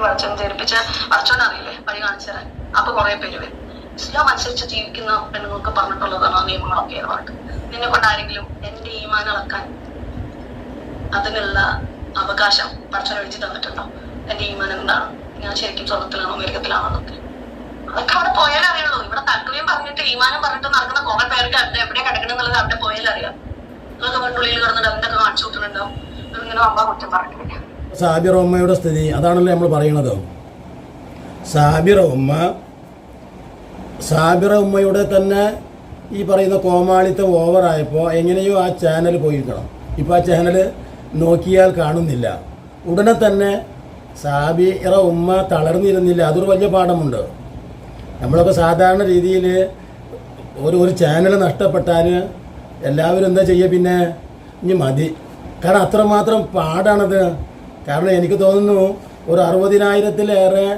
വഴി വളച്ചൊന്ന് ധരിപ്പിച്ച വളച്ചോന്നറിയില്ലേ വഴി കാണിച്ചു തരാൻ അപ്പൊ കുറെ പേര് വരും. ഇസ്ലാം അനുസരിച്ച് ജീവിക്കുന്ന പെണ്ണുങ്ങൾക്ക് പറഞ്ഞിട്ടുള്ളതാണ് നിയമങ്ങളൊക്കെ അവർക്ക് നിന്നെ കൊണ്ട് ആരെങ്കിലും എന്റെ ഈമാൻ അളക്കാൻ അതിനുള്ള അവകാശം പഠിച്ചോൻ ഒഴിച്ചു തന്നിട്ടുണ്ടോ? എന്റെ ഈമാൻ എന്താണ്? ഞാൻ ശരിക്കും സ്വർഗത്തിലാണോ നരകത്തിലാണോ എന്നൊക്കെ. അതൊക്കെ അവിടെ പോയാലേ അറിയുള്ളൂ. ഇവിടെ തൽക്കുകയും പറഞ്ഞിട്ട് ഈമാനം പറഞ്ഞിട്ട് നടക്കുന്ന കുറെ പേർക്ക് അത് എവിടെ കിടക്കണമെന്നുള്ളത് അവിടെ പോയാലേ അറിയാം. നിങ്ങളൊക്കെ വീട്ടുള്ളിൽ കിടന്നിട്ട് എന്തൊക്കെ കാണിച്ചു വിട്ടിട്ടുണ്ടാവും ഇങ്ങനെ അമ്മ കുറ്റം പറഞ്ഞിട്ടില്ല. സാബിറ ഉമ്മയുടെ സ്ഥിതി അതാണല്ലോ നമ്മൾ പറയണത് സാബിറ ഉമ്മ സാബിറ ഉമ്മയുടെ തന്നെ ഈ പറയുന്ന കോമാളിത്തം ഓവറായപ്പോൾ എങ്ങനെയോ ആ ചാനൽ പോയിരിക്കണം. ഇപ്പോൾ ആ ചാനൽ നോക്കിയാൽ കാണുന്നില്ല. ഉടനെ തന്നെ സാബിറ ഉമ്മ തളർന്നിരുന്നില്ല. അതൊരു വലിയ പാഠമുണ്ട്. നമ്മളൊക്കെ സാധാരണ രീതിയിൽ ഒരു ഒരു ചാനൽ നഷ്ടപ്പെട്ടാൽ എല്ലാവരും എന്താ ചെയ്യുക പിന്നെ? ഇനി മതി. കാരണം അത്രമാത്രം പാടാണത്. കാരണം എനിക്ക് തോന്നുന്നു ഒരു അറുപതിനായിരത്തിലേറെ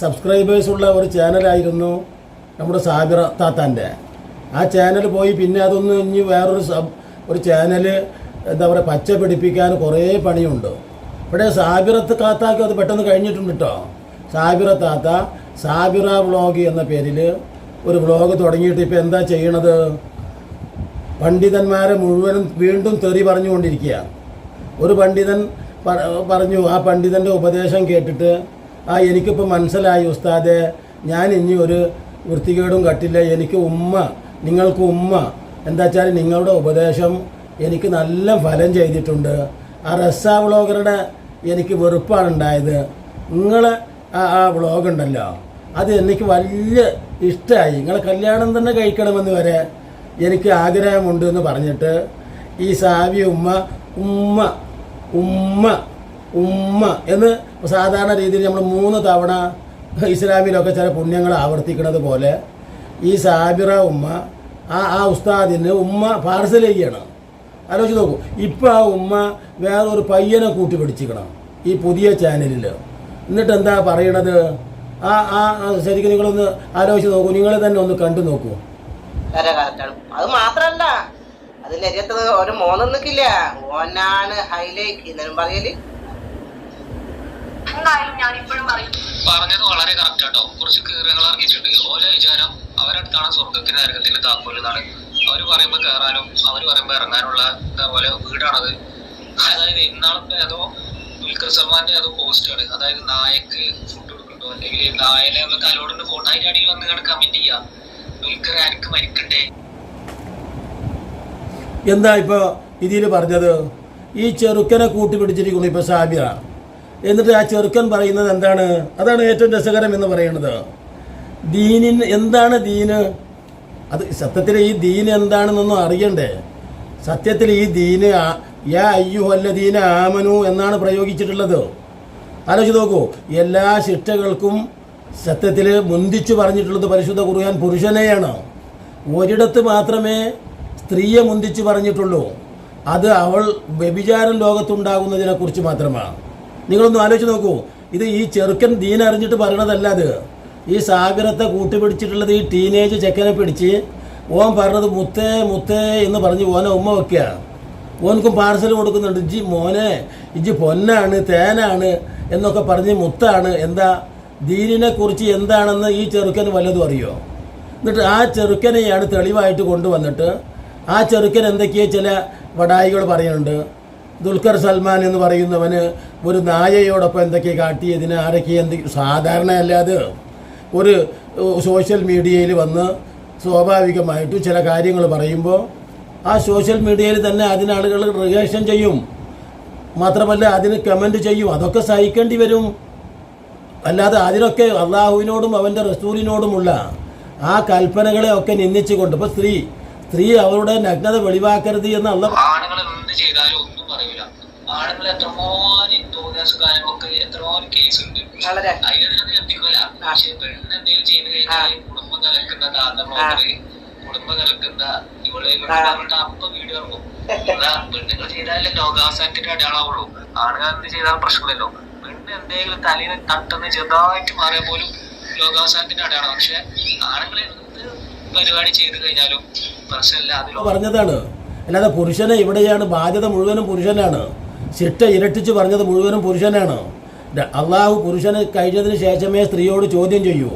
സബ്സ്ക്രൈബേഴ്സുള്ള ഒരു ചാനലായിരുന്നു നമ്മുടെ സാബിറ താത്താന്റെ. ആ ചാനൽ പോയി പിന്നെ അതൊന്ന് ഇനി വേറൊരു സബ് ഒരു ചാനൽ എന്താ പറയുക പച്ച പിടിപ്പിക്കാൻ കുറേ പണിയുണ്ട്. ഇവിടെ സാബിറത്ത് താത്താക്ക് അത് പെട്ടെന്ന് കഴിഞ്ഞിട്ടുണ്ട് കേട്ടോ സാബിറ താത്ത സാബിറ വ്ളോഗ് എന്ന പേരിൽ ഒരു വ്ളോഗ് തുടങ്ങിയിട്ട് ഇപ്പോൾ എന്താ ചെയ്യണത്? പണ്ഡിതന്മാരെ മുഴുവനും വീണ്ടും തെറി പറഞ്ഞുകൊണ്ടിരിക്കുക ഒരു പണ്ഡിതൻ പറഞ്ഞു ആ പണ്ഡിതന്റെ ഉപദേശം കേട്ടിട്ട് ആ എനിക്കിപ്പോൾ മനസ്സിലായി ഉസ്താദെ ഞാൻ ഇനി ഒരു വൃത്തികേടും കട്ടില്ല. എനിക്ക് ഉമ്മ നിങ്ങൾക്ക് ഉമ്മ എന്താ വെച്ചാൽ നിങ്ങളുടെ ഉപദേശം എനിക്ക് നല്ല ഫലം ചെയ്തിട്ടുണ്ട്. ആ റസ്സാ വ്ളോഗറുടെ എനിക്ക് വെറുപ്പാണ് ഉണ്ടായത്. നിങ്ങൾ ആ ആ വ്ളോഗ് ഉണ്ടല്ലോ അത് എനിക്ക് വലിയ ഇഷ്ടമായി നിങ്ങളെ കല്യാണം തന്നെ കഴിക്കണമെന്ന് വരെ എനിക്ക് ആഗ്രഹമുണ്ട് എന്ന് പറഞ്ഞിട്ട് ഈ സാവി ഉമ്മ ഉമ്മ ഉമ്മ ഉമ്മ എന്ന് സാധാരണ രീതിയിൽ നമ്മൾ മൂന്ന് തവണ ഇസ്ലാമിലൊക്കെ ചില പുണ്യങ്ങൾ ആവർത്തിക്കുന്നത് പോലെ ഈ സാബിറ ഉമ്മ ആ ആ ഉസ്താദിന് ഉമ്മ പാർസൽ ചെയ്യണം. ആലോചിച്ച് നോക്കൂ ഇപ്പം ആ ഉമ്മ വേറൊരു പയ്യനെ കൂട്ടി പിടിച്ചിക്കണം ഈ പുതിയ ചാനലിൽ എന്നിട്ട് എന്താ പറയണത്? ആ ആ ശരിക്കും നിങ്ങളൊന്ന് ആലോചിച്ച് നോക്കൂ നിങ്ങൾ തന്നെ ഒന്ന് കണ്ടു നോക്കൂ. അത് മാത്രല്ല അതിന്റെ ഒരു മോനും നിൽക്കില്ല ഓനാണ് ഹൈലൈറ്റ് എന്നാലും പറയൽ. എന്തായാലും ഞാൻ ഇപ്പോഴും പറയും. പറഞ്ഞത് വളരെ കറക്റ്റ് ആട്ടോ. കുറച്ച് കീറുകൾ ഇറങ്ങിയിട്ടുണ്ട്. ഓല വിചാരം അവരടുത്താണ് സ്വർഗത്തിന്റെ നരകത്തിന്റെ താക്കോൽ എന്നാണ്. അവർ പറയുമ്പോ കയറാനും അവർ പറയുമ്പോ ഇറങ്ങാനുള്ള ഇതേപോലെ വീടാണത്. അതായത് ഇന്നാളത്തെ ഏതോ ദുൽഖർ സൽമാന്റെ ഏതോ പോസ്റ്റ് ആണ്. അതായത് നായക്ക് ഫുഡ് കൊടുക്കണ്ടോ അല്ലെങ്കിൽ നായനെ ഒന്ന് തലോടിന്റെ ഫോട്ടോ അതിന്റെ അടിയിൽ വന്ന് കണ്ട് കമന്റ് ചെയ്യാ. ദുൽഖർ ആർക്ക് മരിക്കണ്ടേ? എന്താ ഇപ്പോൾ ഇതിൽ പറഞ്ഞത്? ഈ ചെറുക്കനെ കൂട്ടി പിടിച്ചിരിക്കുന്നു ഇപ്പോൾ സാബിറ എന്നിട്ട് ആ ചെറുക്കൻ പറയുന്നത് എന്താണ്? അതാണ് ഏറ്റവും രസകരം എന്ന് പറയുന്നത്. ദീനിൻ എന്താണ് ദീന്? അത് സത്യത്തിൽ ഈ ദീൻ എന്താണെന്നൊന്നും അറിയണ്ടേ? സത്യത്തിൽ ഈ ദീന് യാ അയ്യുഹല്ല ദീന ആമനു എന്നാണ് പ്രയോഗിച്ചിട്ടുള്ളത്. ആലോചിച്ച് നോക്കൂ. എല്ലാ ശിക്ഷകൾക്കും സത്യത്തിൽ മുന്തിച്ചു പറഞ്ഞിട്ടുള്ളത് പരിശുദ്ധ ഖുർആൻ പുരുഷനെയാണ്. ഒരിടത്ത് മാത്രമേ സ്ത്രീയെ മുന്തിച്ച് പറഞ്ഞിട്ടുള്ളൂ. അത് അവൾ വ്യഭിചാരം ലോകത്തുണ്ടാകുന്നതിനെ കുറിച്ച് മാത്രമാണ്. നിങ്ങളൊന്ന് ആലോചിച്ച് നോക്കൂ. ഇത് ഈ ചെറുക്കൻ ദീൻ അറിഞ്ഞിട്ട് പറയണതല്ല അത്. ഈ സാഗരത്തെ കൂട്ടിപ്പിടിച്ചിട്ടുള്ളത് ഈ ടീനേജ് ചെക്കനെ പിടിച്ച് ഓൻ പറഞ്ഞത് മുത്തേ മുത്തേ എന്ന് പറഞ്ഞ് ഓനെ ഉമ്മ വെക്കുക. ഓനക്കും പാർസൽ കൊടുക്കുന്നുണ്ട്. ഇജ്ജി മോനെ ഇജ്ജി പൊന്നാണ് തേനാണ് എന്നൊക്കെ പറഞ്ഞ് മുത്താണ്. എന്താ? ദീനിനെ കുറിച്ച് എന്താണെന്ന് ഈ ചെറുക്കന് വല്ലതും അറിയോ? എന്നിട്ട് ആ ചെറുക്കനെയാണ് തെളിവായിട്ട് കൊണ്ടുവന്നിട്ട് ആ ചെറുക്കൻ എന്തൊക്കെയോ ചില വടായികൾ പറയുന്നുണ്ട്. ദുൽഖർ സൽമാൻ എന്ന് പറയുന്നവന് ഒരു നായയോടൊപ്പം എന്തൊക്കെ കാട്ടിയതിന് ആരൊക്കെ എന്ത് സാധാരണയല്ലാതെ ഒരു ഏഹ്, സോഷ്യൽ മീഡിയയിൽ വന്ന് സ്വാഭാവികമായിട്ടും ചില കാര്യങ്ങൾ പറയുമ്പോൾ ആ സോഷ്യൽ മീഡിയയിൽ തന്നെ അതിനാളുകൾ റിയാക്ഷൻ ചെയ്യും. മാത്രമല്ല അതിന് കമന്റ് ചെയ്യും. അതൊക്കെ സഹിക്കേണ്ടി വരും. അല്ലാതെ അതിനൊക്കെ അള്ളാഹുവിനോടും അവന്റെ റസൂലിനോടുമുള്ള ആ കൽപ്പനകളെ ഒക്കെ നിന്ദിച്ചുകൊണ്ട് ഇപ്പോൾ സ്ത്രീ സ്ത്രീ അവരുടെ നഗ്നത വെളിവാക്കരുത് എന്നുള്ള ആണുങ്ങൾ എന്ത് ചെയ്താലും ഒന്നും പറയൂല. ആണുങ്ങൾ എത്രമാനം തോന്നിയാസ് കാര്യങ്ങളൊക്കെ എത്രമാനം കേസ് ഉണ്ട്. വളരെ. അതിലൊന്നും എത്തിക്കൂല. പക്ഷെ പെണ്ണ് എന്തെങ്കിലും ചെയ്ത് കഴിഞ്ഞാൽ കുടുംബം ഇവളെ വീഡിയോ ഇറങ്ങും എന്താ പെണ്ണുങ്ങൾ ചെയ്താലേ ലോകാവസാനത്തിന്റെ അടയാളാവുള്ളൂ ആണുങ്ങൾ എന്ത് ചെയ്താലും പ്രശ്നമില്ലല്ലോ. പെണ്ണ് എന്തെങ്കിലും തലയിൽ തട്ടെന്ന് ചെറുതായിട്ട് മാറിയാൽ പോലും ലോകാവസാനത്തിന്റെ അടയാളം പക്ഷെ ആണുങ്ങൾ എന്ത് പരിപാടി ചെയ്തു കഴിഞ്ഞാലും പറഞ്ഞതാണ്. അല്ലാതെ പുരുഷനെ ഇവിടെയാണ് ബാധ്യത മുഴുവനും പുരുഷനാണ്. ചിട്ട ഇരട്ടിച്ച് പറഞ്ഞത് മുഴുവനും പുരുഷനാണ്. അള്ളാഹു പുരുഷന് കഴിഞ്ഞതിന് ശേഷമേ സ്ത്രീയോട് ചോദ്യം ചെയ്യൂ.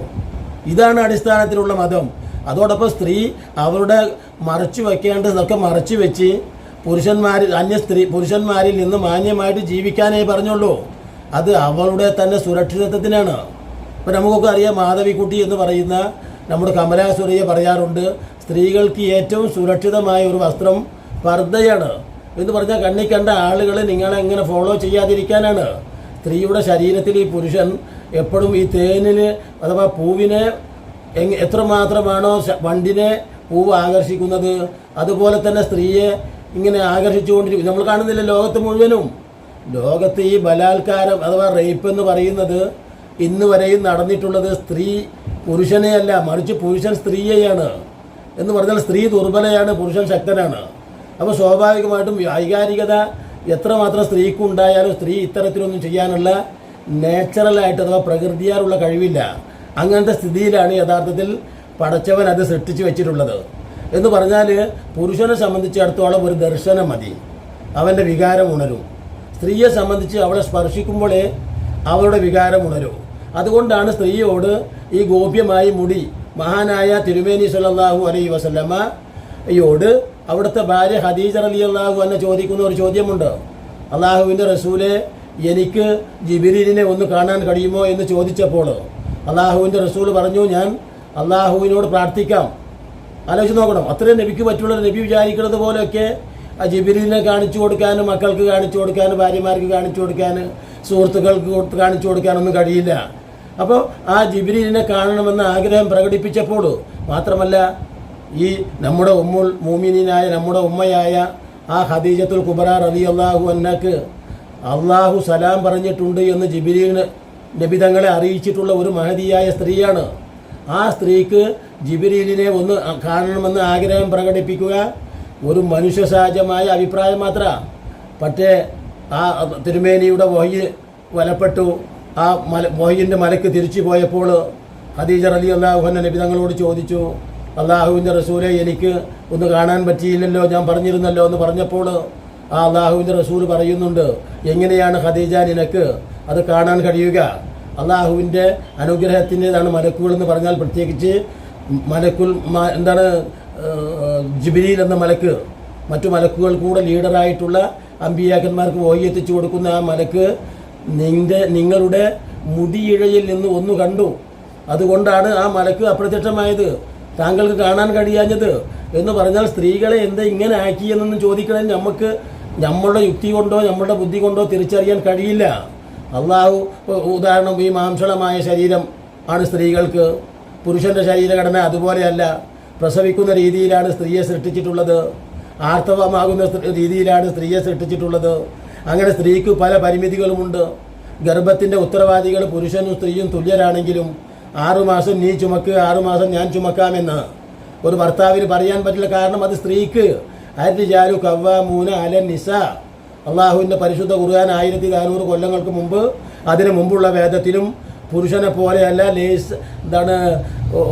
ഇതാണ് അടിസ്ഥാനത്തിലുള്ള മതം. അതോടൊപ്പം സ്ത്രീ അവരുടെ മറച്ചു വെക്കേണ്ടതൊക്കെ മറച്ചു വെച്ച് പുരുഷന്മാർ അന്യ സ്ത്രീ പുരുഷന്മാരിൽ നിന്ന് മാന്യമായിട്ട് ജീവിക്കാനേ പറഞ്ഞുള്ളൂ. അത് അവളുടെ തന്നെ സുരക്ഷിതത്വത്തിനാണ്. ഇപ്പം നമുക്കൊക്കെ അറിയാം മാധവിക്കുട്ടി എന്ന് പറയുന്ന നമ്മുടെ കമലാസുരയ്യ പറയാറുണ്ട് സ്ത്രീകൾക്ക് ഏറ്റവും സുരക്ഷിതമായ ഒരു വസ്ത്രം പർദ്ദയാണ്. എന്ന് പറഞ്ഞാൽ കണ്ണി കണ്ട ആളുകൾ നിങ്ങളെ എങ്ങനെ ഫോളോ ചെയ്യാതിരിക്കാനാണ്. സ്ത്രീയുടെ ശരീരത്തിൽ ഈ പുരുഷൻ എപ്പോഴും ഈ തേനിന് അഥവാ പൂവിനെ എത്രമാത്രമാണോ വണ്ടിനെ പൂവ് ആകർഷിക്കുന്നത് അതുപോലെ തന്നെ സ്ത്രീയെ ഇങ്ങനെ ആകർഷിച്ചുകൊണ്ടിരിക്കും. നമ്മൾ കാണുന്നില്ല ലോകത്ത് മുഴുവനും? ലോകത്ത് ഈ ബലാത്കാരം അഥവാ റേപ്പ് എന്ന് പറയുന്നത് ഇന്ന് വരെയും നടന്നിട്ടുള്ളത് സ്ത്രീ പുരുഷനെയല്ല മറിച്ച് പുരുഷൻ സ്ത്രീയെയാണ്. എന്ന് പറഞ്ഞാൽ സ്ത്രീ ദുർബലയാണ് പുരുഷൻ ശക്തനാണ്. അപ്പോൾ സ്വാഭാവികമായിട്ടും വൈകാരികത എത്രമാത്രം സ്ത്രീക്ക് ഉണ്ടായാലും സ്ത്രീ ഇത്തരത്തിലൊന്നും ചെയ്യാനുള്ള നാച്ചുറലായിട്ട് അഥവാ പ്രകൃതിയാലുള്ള കഴിവില്ല. അങ്ങനത്തെ സ്ഥിതിയിലാണ് യഥാർത്ഥത്തിൽ പടച്ചവൻ അത് സൃഷ്ടിച്ചു വെച്ചിട്ടുള്ളത്. എന്ന് പറഞ്ഞാൽ പുരുഷനെ സംബന്ധിച്ചിടത്തോളം ഒരു ദർശനം മതി. അവന്റെ വികാരം ഉണരും. സ്ത്രീയെ സംബന്ധിച്ച് അവളെ സ്പർശിക്കുമ്പോഴേ അവളുടെ വികാരം ഉണരും. അതുകൊണ്ടാണ് സ്ത്രീയോട് ഈ ഗോപ്യമായ മുടി മഹാനായ തിരുമേനി സല്ലല്ലാഹു അലൈ വസല്ലമ യോട് അവിടുത്തെ ഭാര്യ ഹദീജ അലി അള്ളാഹു എന്നെ ചോദിക്കുന്ന ഒരു ചോദ്യമുണ്ട്. അള്ളാഹുവിന്റെ റസൂലെ എനിക്ക് ജിബിരിലിനെ ഒന്ന് കാണാൻ കഴിയുമോ എന്ന് ചോദിച്ചപ്പോൾ അള്ളാഹുവിന്റെ റസൂൽ പറഞ്ഞു ഞാൻ അള്ളാഹുവിനോട് പ്രാർത്ഥിക്കാം. ആലോചിച്ച് നോക്കണം. അത്രയും നബിക്ക് പറ്റുള്ള നബി വിചാരിക്കുന്നത് പോലെയൊക്കെ ആ ജിബിരിലിനെ കാണിച്ചു കൊടുക്കാനും മക്കൾക്ക് കാണിച്ചു കൊടുക്കാനും ഭാര്യമാർക്ക് കാണിച്ചു കൊടുക്കാനും സുഹൃത്തുക്കൾക്ക് കാണിച്ചു കൊടുക്കാനൊന്നും കഴിയില്ല. അപ്പോൾ ആ ജിബിരിലിനെ കാണണമെന്ന ആഗ്രഹം പ്രകടിപ്പിച്ചപ്പോൾ മാത്രമല്ല ഈ നമ്മുടെ ഉമ്മുൾ മൂമിനായ നമ്മുടെ ഉമ്മയായ ആ ഹദീജത്തുൽ കുബറ റബി അള്ളാഹു അന്നക്ക് അള്ളാഹു സലാം പറഞ്ഞിട്ടുണ്ട് എന്ന് ജിബിരിന് നബിതങ്ങളെ അറിയിച്ചിട്ടുള്ള ഒരു മഹതിയായ സ്ത്രീയാണ്. ആ സ്ത്രീക്ക് ജിബിരിലിനെ ഒന്ന് കാണണമെന്ന് ആഗ്രഹം പ്രകടിപ്പിക്കുക ഒരു മനുഷ്യ സഹജമായ അഭിപ്രായം മാത്ര. പക്ഷേ ആ തിരുമേനിയുടെ വഹി വലപ്പെട്ടു. ആ മല വൊഹിന്റെ മലക്ക് തിരിച്ചു പോയപ്പോൾ ഖദീജ അലി അള്ളാഹുഹന്ന നബി തങ്ങളോട് ചോദിച്ചു അള്ളാഹുവിന്റെ റസൂലെ എനിക്ക് ഒന്ന് കാണാൻ പറ്റിയില്ലല്ലോ ഞാൻ പറഞ്ഞിരുന്നല്ലോ എന്ന് പറഞ്ഞപ്പോൾ ആ അള്ളാഹുവിന്റെ റസൂൽ പറയുന്നുണ്ട് എങ്ങനെയാണ് ഖദീജ നിനക്ക് അത് കാണാൻ കഴിയുക? അള്ളാഹുവിന്റെ അനുഗ്രഹത്തിന്റെതാണ് മലക്കുകൾ എന്ന് പറഞ്ഞാൽ പ്രത്യേകിച്ച് മലക്കുൽ എന്താണ് ജിബിലിയിൽ എന്ന മലക്ക്. മറ്റു മലക്കുകൾ കൂടെ ലീഡറായിട്ടുള്ള അമ്പിയാക്കന്മാർക്ക് വോയി എത്തിച്ചു കൊടുക്കുന്ന ആ മലക്ക് നിന്റെ നിങ്ങളുടെ മുടിയിഴയിൽ നിന്ന് ഒന്ന് കണ്ടു. അതുകൊണ്ടാണ് ആ മലക്ക് അപ്രത്യക്ഷമായത്. താങ്കൾക്ക് കാണാൻ കഴിയാഞ്ഞത് എന്ന് പറഞ്ഞാൽ സ്ത്രീകളെ എന്താ ഇങ്ങനെ ആക്കിയെന്നൊന്നും ചോദിക്കണേ നമുക്ക് നമ്മളുടെ യുക്തി കൊണ്ടോ നമ്മളുടെ ബുദ്ധി കൊണ്ടോ തിരിച്ചറിയാൻ കഴിയില്ല. അള്ളാഹു ഉദാഹരണം ഈ മാംസളമായ ശരീരം ആണ് സ്ത്രീകൾക്ക്. പുരുഷന്റെ ശരീരഘടന അതുപോലെയല്ല. പ്രസവിക്കുന്ന രീതിയിലാണ് സ്ത്രീയെ സൃഷ്ടിച്ചിട്ടുള്ളത്. ആർത്തവമാകുന്ന രീതിയിലാണ് സ്ത്രീയെ സൃഷ്ടിച്ചിട്ടുള്ളത്. അങ്ങനെ സ്ത്രീക്ക് പല പരിമിതികളുമുണ്ട്. ഗർഭത്തിന്റെ ഉത്തരവാദികൾ പുരുഷനും സ്ത്രീയും തുല്യരാണെങ്കിലും ആറുമാസം നീ ചുമക്ക് ആറുമാസം ഞാൻ ചുമക്കാമെന്ന് ഒരു ഭർത്താവിന് പറയാൻ പറ്റില്ല കാരണം അത് സ്ത്രീക്ക്. ആയിരത്തി അരിജാലു കവ്വ മൂന അലൻ നിസ. അള്ളാഹുവിന്റെ പരിശുദ്ധ കുറുകാൻ ആയിരത്തി നാനൂറ് കൊല്ലങ്ങൾക്ക് മുമ്പ് അതിനു മുമ്പുള്ള വേദത്തിലും പുരുഷനെ പോലെയല്ല ലേസ് എന്താണ്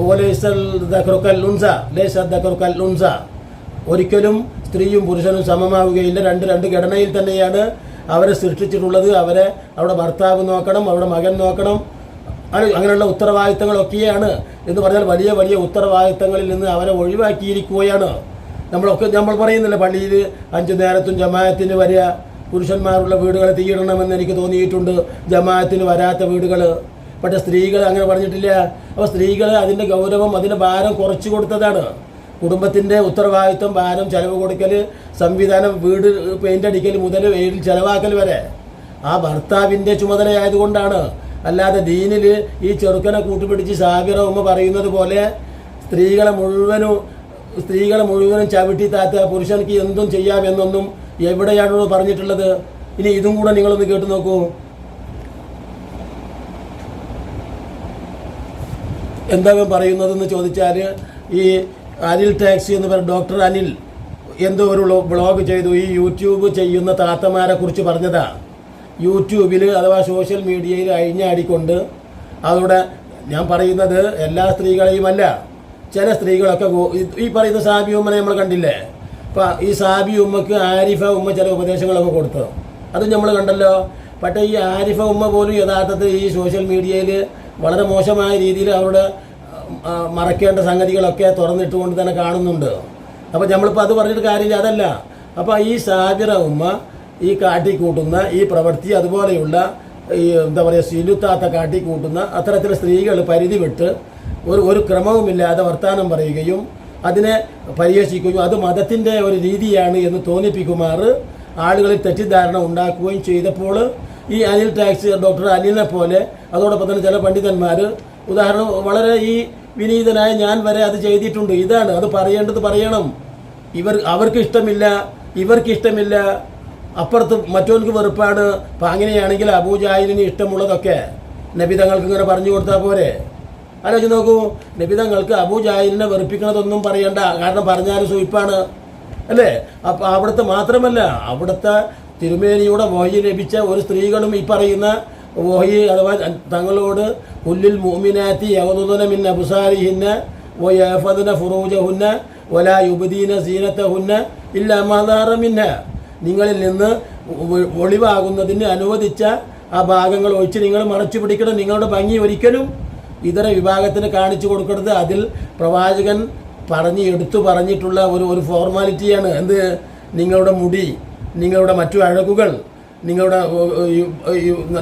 ഓലേസൽ ദക്കറുക്കൽ ലുൻസ ലേസ ദക്കറുക്കൽ ലുൻസ ഒരിക്കലും സ്ത്രീയും പുരുഷനും സമമാവുകയില്ല. രണ്ട് രണ്ട് ഘടനയിൽ തന്നെയാണ് അവരെ സൃഷ്ടിച്ചിട്ടുള്ളത്. അവരെ അവിടെ ഭർത്താവ് നോക്കണം അവിടെ മകൻ നോക്കണം. അങ്ങനെ അങ്ങനെയുള്ള ഉത്തരവാദിത്തങ്ങളൊക്കെയാണ് എന്ന് പറഞ്ഞാൽ വലിയ വലിയ ഉത്തരവാദിത്തങ്ങളിൽ നിന്ന് അവരെ ഒഴിവാക്കിയിരിക്കുകയാണ്. നമ്മളൊക്കെ നമ്മൾ പറയുന്നില്ല പള്ളിയിൽ അഞ്ചു നേരത്തും ജമാഅത്തിന് വരിക. പുരുഷന്മാരുള്ള വീടുകൾ തീയിടണമെന്ന് എനിക്ക് തോന്നിയിട്ടുണ്ട്. ജമാഅത്തിന് വരാത്ത വീടുകൾ. പക്ഷേ സ്ത്രീകൾ അങ്ങനെ പറഞ്ഞിട്ടില്ല. അപ്പോൾ സ്ത്രീകൾ അതിന്റെ ഗൗരവം അതിന്റെ ഭാരം കുറച്ചു കൊടുത്തതാണ്. കുടുംബത്തിന്റെ ഉത്തരവാദിത്വം ഭാരം ചെലവ് കൊടുക്കൽ സംവിധാനം വീട് പെയിന്റ് അടിക്കൽ മുതൽ വീട്ടിൽ ചെലവാക്കൽ വരെ. ആ ഭർത്താവിന്റെ ചുമതലയായതുകൊണ്ടാണ്. അല്ലാതെ ദീനിൽ ഈ ചെറുക്കനെ കൂട്ടുപിടിച്ച് സാബിറ ഉമ്മ പറയുന്നത് പോലെ സ്ത്രീകളെ മുഴുവനും സ്ത്രീകളെ മുഴുവനും ചവിട്ടി താത്ത പുരുഷനിക്ക് എന്തും ചെയ്യാമെന്നൊന്നും എവിടെയാണോ പറഞ്ഞിട്ടുള്ളത്. ഇനി ഇതും കൂടെ നിങ്ങളൊന്ന് കേട്ടു നോക്കൂ. എന്താ പറയുന്നതെന്ന് ചോദിച്ചാൽ ഈ അനിൽ ടാക്സി എന്ന് പറഞ്ഞ ഡോക്ടർ അനിൽ എന്തോ ഒരു ബ്ലോഗ് ചെയ്തു. ഈ യൂട്യൂബ് ചെയ്യുന്ന താത്തമാരെ കുറിച്ച് പറഞ്ഞതാ. യൂട്യൂബിൽ അഥവാ സോഷ്യൽ മീഡിയയിൽ അഴിഞ്ഞാടിക്കൊണ്ട് അവിടെ ഞാൻ പറയുന്നത് എല്ലാ സ്ത്രീകളെയും അല്ല ചില സ്ത്രീകളൊക്കെ ഈ- പറയുന്ന സാബി ഉമ്മനെ നമ്മൾ കണ്ടില്ലേ? അപ്പം ഈ സാബി ഉമ്മക്ക് ആരിഫ ഉമ്മ ചില ഉപദേശങ്ങളൊക്കെ കൊടുത്തു. അത് നമ്മൾ കണ്ടല്ലോ. പക്ഷേ ഈ ആരിഫ ഉമ്മ പോലും യഥാർത്ഥത്തിൽ ഈ സോഷ്യൽ മീഡിയയിൽ വളരെ മോശമായ രീതിയിൽ അവരുടെ ആ, മറക്കേണ്ട സംഗതികളൊക്കെ തുറന്നിട്ടുകൊണ്ട് തന്നെ കാണുന്നുണ്ട്. അപ്പോൾ നമ്മളിപ്പോൾ അത് പറഞ്ഞിട്ട് കാര്യമില്ല അതല്ല. അപ്പോൾ ഈ സാബിറ ഉമ്മ ഈ കാട്ടിക്കൂട്ടുന്ന ഈ പ്രവൃത്തി അതുപോലെയുള്ള ഈ എന്താ പറയുക സിലുത്താത്ത കാട്ടിക്കൂട്ടുന്ന അത്തരത്തിൽ സ്ത്രീകൾ പരിധി വിട്ട് ഒരു ഒരു ക്രമവുമില്ലാതെ വർത്തമാനം പറയുകയും അതിനെ പരിഹസിക്കുകയും അത് മതത്തിന്റെ ഒരു രീതിയാണ് എന്ന് തോന്നിപ്പിക്കുമാർ ആളുകളിൽ തെറ്റിദ്ധാരണ ഉണ്ടാക്കുകയും ചെയ്തപ്പോൾ ഈ അനിൽ ടാക്സി ഡോക്ടർ അനിലിനെ പോലെ അതോടൊപ്പം തന്നെ ചില പണ്ഡിതന്മാർ ഉദാഹരണം വളരെ ഈ വിനീതനായ ഞാൻ വരെ അത് ചെയ്തിട്ടുണ്ട്. ഇതാണ് അത് പറയേണ്ടത് പറയണം. ഇവർ അവർക്ക് ഇഷ്ടമില്ല ഇവർക്ക് ഇഷ്ടമില്ല. അപ്പുറത്ത് മറ്റവർക്ക് വെറുപ്പാണ്. അപ്പം അങ്ങനെയാണെങ്കിൽ അബൂജാഹിലിന് ഇഷ്ടമുള്ളതൊക്കെ നബിതങ്ങൾക്ക് ഇങ്ങനെ പറഞ്ഞു കൊടുത്താൽ പോരെ. ആലോചിച്ച് നോക്കൂ നബിതങ്ങൾക്ക് അബൂജാഹിലിനെ വെറുപ്പിക്കണതൊന്നും പറയണ്ട. കാരണം പറഞ്ഞാൽ സൂയിപ്പാണ്. അല്ലേ? അപ്പം അവിടുത്തെ മാത്രമല്ല അവിടുത്തെ തിരുമേനിയുടെ വഹി ലഭിച്ച ഒരു സ്ത്രീകളും ഈ പറയുന്ന വഹി അഥവാ തങ്ങളോട് പുല്ലിൽ മൂമിനാത്തി യവതുന മിൻ അബുസാരിഹിന്ന ഫുറൂജ ഫുറൂജഹുന്ന വലാ യുബദീന സീനത്തഹുന്ന ഇല്ല മാതാറമിന്ന നിങ്ങളിൽ നിന്ന് ഒളിവാകുന്നതിന് അനുവദിച്ച ആ ഭാഗങ്ങൾ ഒഴിച്ച് നിങ്ങൾ മറച്ചു പിടിക്കണം. നിങ്ങളുടെ ഭംഗി ഒരിക്കലും ഇതര വിഭാഗത്തിന് കാണിച്ചു കൊടുക്കരുത്. അതിൽ പ്രവാചകൻ പറഞ്ഞ് എടുത്തു പറഞ്ഞിട്ടുള്ള ഒരു ഒരു ഫോർമാലിറ്റിയാണ് എന്ത്? നിങ്ങളുടെ മുടി നിങ്ങളുടെ മറ്റു അഴകുകൾ. നിങ്ങളുടെ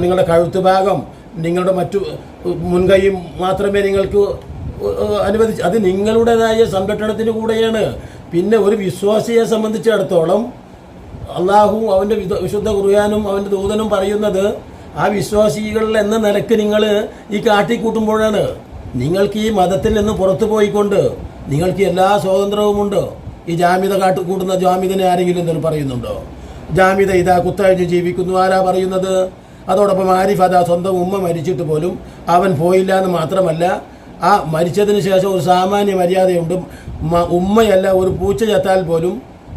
നിങ്ങളുടെ കഴുത്ത് ഭാഗം നിങ്ങളുടെ മറ്റു മുൻകൈയും മാത്രമേ നിങ്ങൾക്ക് അനുവദിച്ച് അത് നിങ്ങളുടേതായ സംരക്ഷണത്തിന് കൂടെയാണ്. പിന്നെ ഒരു വിശ്വാസിയെ സംബന്ധിച്ചിടത്തോളം അള്ളാഹു അവന്റെ വിശുദ്ധ കുറയാനും അവന്റെ ദൂതനും പറയുന്നത് ആ വിശ്വാസികൾ എന്ന നിലയ്ക്ക് നിങ്ങൾ ഈ കാട്ടിക്കൂട്ടുമ്പോഴാണ് നിങ്ങൾക്ക് ഈ മതത്തിൽ നിന്ന് പുറത്തു പോയിക്കൊണ്ട് നിങ്ങൾക്ക് എല്ലാ സ്വാതന്ത്ര്യവുമുണ്ട്. ഈ ജാമ്യത കാട്ടിക്കൂട്ടുന്ന ജാമ്യതനെ ആരെങ്കിലും എന്തെങ്കിലും പറയുന്നുണ്ടോ? ജാമ്യത ഇതാ കുത്തഴിഞ്ഞ് ജീവിക്കുന്നു. ആരാ പറയുന്നത്? അതോടൊപ്പം ആരിഫ് അതാ സ്വന്തം ഉമ്മ മരിച്ചിട്ട് പോലും അവൻ പോയില്ല എന്ന് മാത്രമല്ല ആ മരിച്ചതിന് ശേഷം ഒരു സാമാന്യ മര്യാദയുണ്ട്. ഉമ്മയല്ല ഒരു പൂച്ച ചത്താൽ പോലും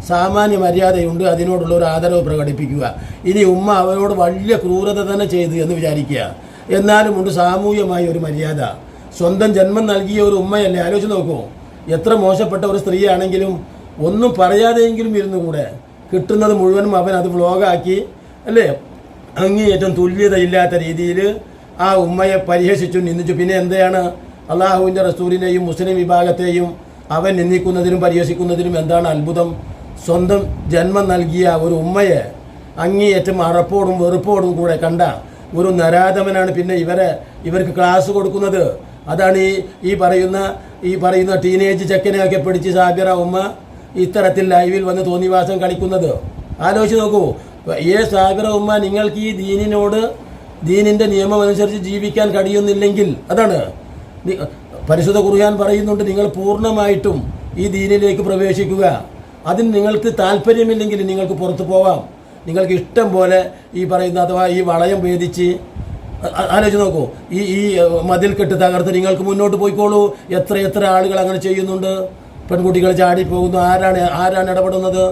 സാമാന്യ മര്യാദയുണ്ട്. അതിനോടുള്ള ഒരു ആദരവ് പ്രകടിപ്പിക്കുക. ഇനി ഉമ്മ അവനോട് വലിയ ക്രൂരത തന്നെ ചെയ്തു എന്ന് വിചാരിക്കുക. എന്നാലും ഉണ്ട് സാമൂഹ്യമായ ഒരു മര്യാദ. സ്വന്തം ജന്മം നൽകിയ ഒരു ഉമ്മയല്ലേ? ആലോചിച്ച് നോക്കൂ. എത്ര മോശപ്പെട്ട ഒരു സ്ത്രീയാണെങ്കിലും ഒന്നും പറയാതെയെങ്കിലും ഇരുന്നു കൂടെ. കിട്ടുന്നത് മുഴുവനും അവൻ അത് വ്ളോഗാക്കി അല്ലേ? അങ്ങേയറ്റം തുല്യതയില്ലാത്ത രീതിയിൽ ആ ഉമ്മയെ പരിഹസിച്ചു നിന്ദിച്ചു. പിന്നെ എന്തെയാണ് അള്ളാഹുവിന്റെ റസൂലിനെയും മുസ്ലിം വിഭാഗത്തെയും അവൻ നിന്ദിക്കുന്നതിനും പരിഹസിക്കുന്നതിനും എന്താണ് അത്ഭുതം? സ്വന്തം ജന്മം നൽകിയ ഒരു ഉമ്മയെ അങ്ങേയറ്റം അറപ്പോടും വെറുപ്പോടും കൂടെ കണ്ട ഒരു നരാധമനാണ് പിന്നെ ഇവരെ ഇവർക്ക് ക്ലാസ് കൊടുക്കുന്നത്. അതാണ് ഈ ഈ പറയുന്ന ഈ പറയുന്ന ടീനേജ് ചെക്കനെയൊക്കെ പിടിച്ച് സാബിറ ഉമ്മ ഇത്തരത്തിൽ ലൈവിൽ വന്ന് തോന്നിവാസം കളിക്കുന്നത്. ആലോചിച്ച് നോക്കൂ. ഏ സാഗര ഉമ്മ നിങ്ങൾക്ക് ഈ ദീനിനോട് ദീനിന്റെ നിയമം അനുസരിച്ച് ജീവിക്കാൻ കഴിയുന്നില്ലെങ്കിൽ അതാണ്. പരിശുദ്ധ ഖുർആൻ പറയുന്നുണ്ട് നിങ്ങൾ പൂർണമായിട്ടും ഈ ദീനിലേക്ക് പ്രവേശിക്കുക. അതിന് നിങ്ങൾക്ക് താല്പര്യമില്ലെങ്കിൽ നിങ്ങൾക്ക് പുറത്തു പോവാം. നിങ്ങൾക്ക് ഇഷ്ടം പോലെ ഈ പറയുന്ന അഥവാ ഈ വളയം ഭേദിച്ച് ആലോചിച്ച് നോക്കൂ. ഈ ഈ മതിൽ കെട്ട് തകർത്ത് നിങ്ങൾക്ക് മുന്നോട്ട് പോയിക്കോളൂ. എത്ര എത്ര ആളുകൾ അങ്ങനെ ചെയ്യുന്നുണ്ട്. പെൺകുട്ടികൾ ചാടിപ്പോകുന്നു. ആരാണ് ആരാണ് ഇടപെടുന്നത്?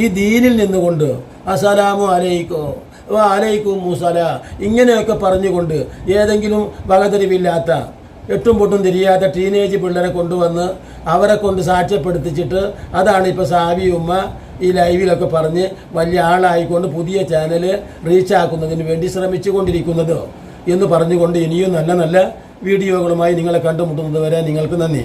ഈ ദീനിൽ നിന്നുകൊണ്ട്. അസലാമു അലൈക്കോ. അലൈക്കും മുസല ഇങ്ങനെയൊക്കെ പറഞ്ഞുകൊണ്ട് ഏതെങ്കിലും വകതിരിവില്ലാത്ത എട്ടും പൊട്ടും തിരിയാത്ത ടീനേജ് പിള്ളേരെ കൊണ്ടുവന്ന് അവരെ കൊണ്ട് സാക്ഷ്യപ്പെടുത്തിച്ചിട്ട് അതാണ് ഇപ്പോൾ സാവി ഉമ്മ ഈ ലൈവിലൊക്കെ പറഞ്ഞ് വലിയ ആളായിക്കൊണ്ട് പുതിയ ചാനൽ റീച്ചാക്കുന്നതിന് വേണ്ടി ശ്രമിച്ചു ശ്രമിച്ചുകൊണ്ടിരിക്കുന്നത് എന്ന് പറഞ്ഞുകൊണ്ട് ഇനിയും നല്ല നല്ല വീഡിയോകളുമായി നിങ്ങളെ കണ്ടുമുട്ടുന്നത് വരെ നിങ്ങൾക്ക് നന്ദി.